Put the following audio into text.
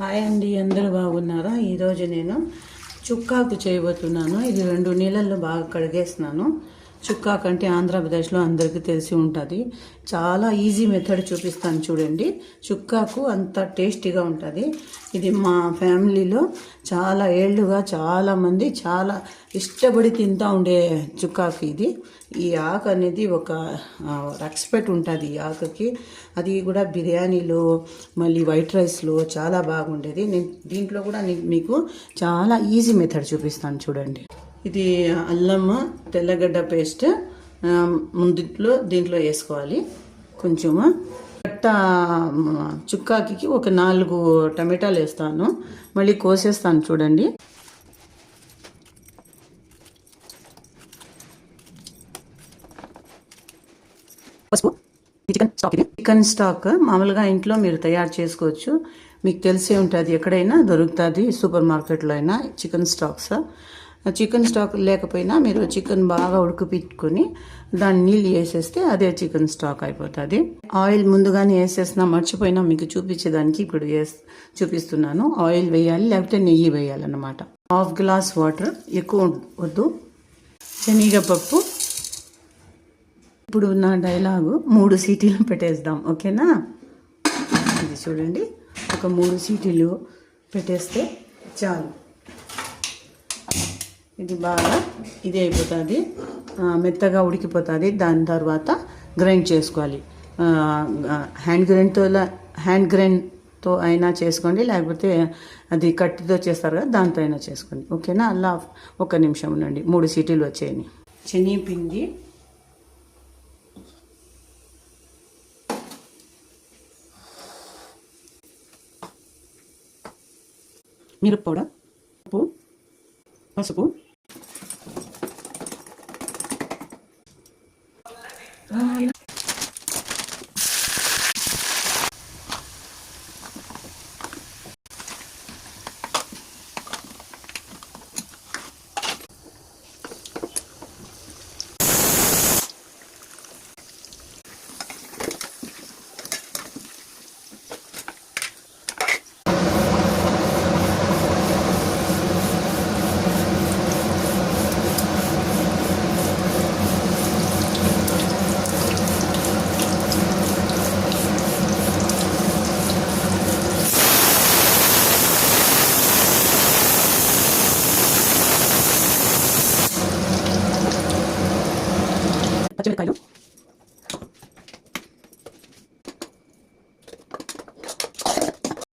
Hi అండి అందరూ బాగున్నారా? ఈరోజు నేను చుక్కాకు చేయబోతున్నాను. ఇది రెండు నీళ్ళల్లో బాగా కడిగేస్తున్నాను. చుక్కా కంటే ఆంధ్రప్రదేశ్లో అందరికీ తెలిసి ఉంటుంది. చాలా ఈజీ మెథడ్ చూపిస్తాను చూడండి. చుక్కాకు అంత టేస్టీగా ఉంటుంది. ఇది మా ఫ్యామిలీలో చాలా ఏళ్ళుగా చాలామంది చాలా ఇష్టపడి తింటూ ఉండే చుక్కాకు ఇది. ఈ ఆకు అనేది ఒక రెస్పెక్ట్ ఉంటుంది ఈ ఆకుకి. అది కూడా బిర్యానీలో మళ్ళీ వైట్ రైస్లో చాలా బాగుండేది. నేను దీంట్లో కూడా మీకు చాలా ఈజీ మెథడ్ చూపిస్తాను చూడండి. ఇది అల్లం తెల్లగడ్డ పేస్ట్ ఆ, ముందుట్లో దీంట్లో వేసుకోవాలి. కొంచెము. కట్ట చుక్కాకి ఒక నాలుగు టమాటాలు వేస్తాను. మళ్ళీ కోసేస్తాను చూడండి. పసుపు చికెన్ స్టాక్ ఇది. చికెన్ స్టాక్ మామూలుగా ఇంట్లో మీరు తయారు చేసుకోవచ్చు. మీకు తెలిసే ఉంటుంది ఎక్కడైనా దొరుకుతుంది సూపర్ మార్కెట్లో అయినా చికెన్ స్టాక్స్. చికెన్ స్టాక్ లేకపోయినా మీరు చికెన్ బాగా ఉడకపెట్టుకుని దాన్ని నీళ్ళు వేసేస్తే అదే చికెన్ స్టాక్ అయిపోతుంది. ఆయిల్ ముందుగానే వేసేసినా మర్చిపోయినా మీకు చూపించేదానికి ఇప్పుడు వేస్ చూపిస్తున్నాను. ఆయిల్ వేయాలి లేకపోతే నెయ్యి వేయాలన్నమాట. హాఫ్ గ్లాస్ వాటర్ ఎక్కువ వద్దు. శనగపప్పు. ఇప్పుడు నా డైలాగు మూడు సీటీలు పెట్టేద్దాం ఓకేనా? ఇది చూడండి. ఒక మూడు సీటీలు పెట్టేస్తే చాలు. ఇది బాగా ఇది అయిపోతుంది. మెత్తగా ఉడికిపోతుంది. దాని తర్వాత గ్రైండ్ చేసుకోవాలి. హ్యాండ్ గ్రైండ్తో హ్యాండ్ గ్రైండ్తో అయినా చేసుకోండి లేకపోతే అది కట్టితో చేస్తారు కదా దాంతో అయినా చేసుకోండి. ఓకేనా? అలా ఒక నిమిషం ఉండండి. మూడు సీటీలు వచ్చాయని శనగపిండి. మిరప్పొడ. పసుపు 初めて書